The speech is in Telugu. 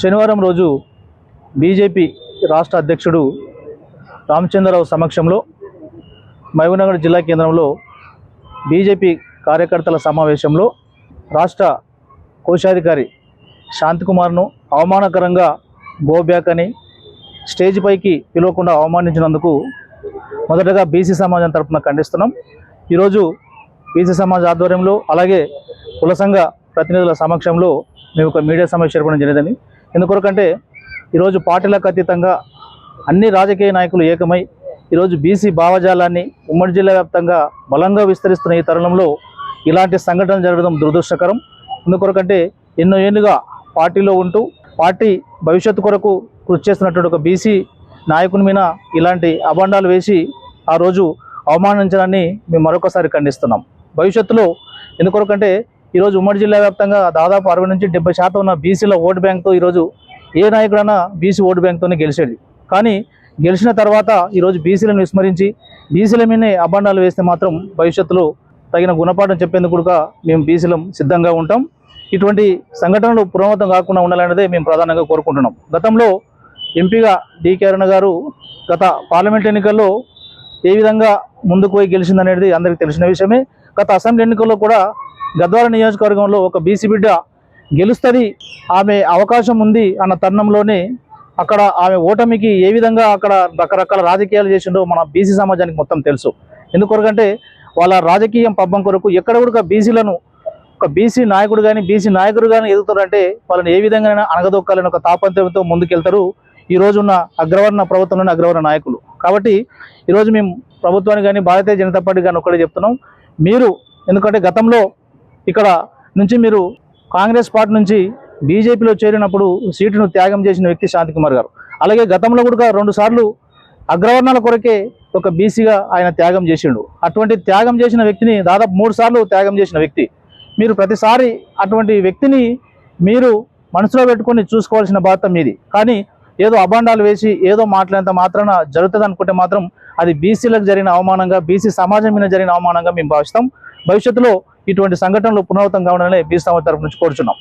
శనివారం రోజు బీజేపీ రాష్ట్ర అధ్యక్షుడు రామచంద్రరావు సమక్షంలో మహబూబ్నగర్ జిల్లా కేంద్రంలో బీజేపీ కార్యకర్తల సమావేశంలో రాష్ట్ర కోశాధికారి శాంతికుమార్ను అవమానకరంగా గోబ్యాక్ అని స్టేజ్ పైకి పిలవకుండా అవమానించినందుకు మొదటగా బీసీ సమాజం తరపున ఖండిస్తున్నాం. ఈరోజు బీసీ సమాజ్ ఆధ్వర్యంలో అలాగే కులసంఘ ప్రతినిధుల సమక్షంలో మేము ఒక మీడియా సమావేశం ఏర్పడడం జరిగిందని ఎందుకొరకంటే ఈరోజు పార్టీలకు అతీతంగా అన్ని రాజకీయ నాయకులు ఏకమై ఈరోజు బీసీ భావజాలాన్ని ఉమ్మడి జిల్లా వ్యాప్తంగా బలంగా విస్తరిస్తున్న ఈ తరుణంలో ఇలాంటి సంఘటనలు జరగడం దురదృష్టకరం. ఎందుకొరకంటే ఎన్నో ఏళ్ళుగా పార్టీలో ఉంటూ పార్టీ భవిష్యత్తు కొరకు కృషి చేస్తున్నటువంటి ఒక బీసీ నాయకుని మీద ఇలాంటి అభాండాలు వేసి ఆ రోజు అవమానించడాన్ని మేము మరొకసారి ఖండిస్తున్నాం. భవిష్యత్తులో ఎందుకొరకంటే ఈరోజు ఉమ్మడి జిల్లా వ్యాప్తంగా దాదాపు అరవై నుంచి డెబ్బై శాతం ఉన్న బీసీల ఓటు బ్యాంక్తో ఈరోజు ఏ నాయకుడైనా బీసీ ఓటు బ్యాంక్తోనే గెలిచేది కానీ గెలిచిన తర్వాత ఈరోజు బీసీలను విస్మరించి బీసీల మీదనే అభాండాలు వేస్తే మాత్రం భవిష్యత్తులో తగిన గుణపాఠం చెప్పేందుకు కూడా మేము బీసీలం సిద్ధంగా ఉంటాం. ఇటువంటి సంఘటనలు పురోగతం కాకుండా ఉండాలనేదే మేము ప్రధానంగా కోరుకుంటున్నాం. గతంలో ఎంపీగా డికే అరుణ గారు గత పార్లమెంట్ ఎన్నికల్లో ఏ విధంగా ముందుకు పోయి గెలిచిందనేది అందరికీ తెలిసిన విషయమే. గత అసెంబ్లీ ఎన్నికల్లో కూడా గద్వాల నియోజకవర్గంలో ఒక బీసీ బిడ్డ గెలుస్తుంది ఆమె అవకాశం ఉంది అన్న తరుణంలోనే అక్కడ ఆమె ఓటమికి ఏ విధంగా అక్కడ రకరకాల రాజకీయాలు చేసిండో మన బీసీ సమాజానికి మొత్తం తెలుసు. ఎందుకొరకంటే వాళ్ళ రాజకీయం పబ్బం కొరకు ఎక్కడ కూడా బీసీలను ఒక బీసీ నాయకుడు కానీ బీసీ నాయకుడు కానీ ఎదుగుతారంటే వాళ్ళని ఏ విధంగా అణగదొక్కాలని ఒక తాపంత్రంతో ముందుకెళ్తారు ఈ రోజు ఉన్న అగ్రవర్ణ ప్రభుత్వంలోని అగ్రవర్ణ నాయకులు. కాబట్టి ఈరోజు మేము ప్రభుత్వానికి కానీ భారతీయ జనతా పార్టీ కానీ ఒకటే చెప్తున్నాం మీరు ఎందుకంటే గతంలో ఇక్కడ నుంచి మీరు కాంగ్రెస్ పార్టీ నుంచి బీజేపీలో చేరినప్పుడు సీటును త్యాగం చేసిన వ్యక్తి శాంతికుమార్ గారు. అలాగే గతంలో కూడా రెండు సార్లు అగ్రవర్ణాల కొరకే ఒక బీసీగా ఆయన త్యాగం చేసిండు. అటువంటి త్యాగం చేసిన వ్యక్తిని దాదాపు మూడు సార్లు త్యాగం చేసిన వ్యక్తి. మీరు ప్రతిసారి అటువంటి వ్యక్తిని మీరు మనసులో పెట్టుకొని చూసుకోవాల్సిన బాధ్యత మీది. కానీ ఏదో అభాండాలు వేసి ఏదో మాట్లాడినంత మాత్రాన జరుగుతుంది అనుకుంటే మాత్రం అది బీసీలకు జరిగిన అవమానంగా బీసీ సమాజం మీద జరిగిన అవమానంగా మేము భావిస్తాం. భవిష్యత్తులో ఇటువంటి సంఘటనలు పునరావృతం కావడానే బీసీ సమాజం తరఫు నుంచి కోరుచున్నాం.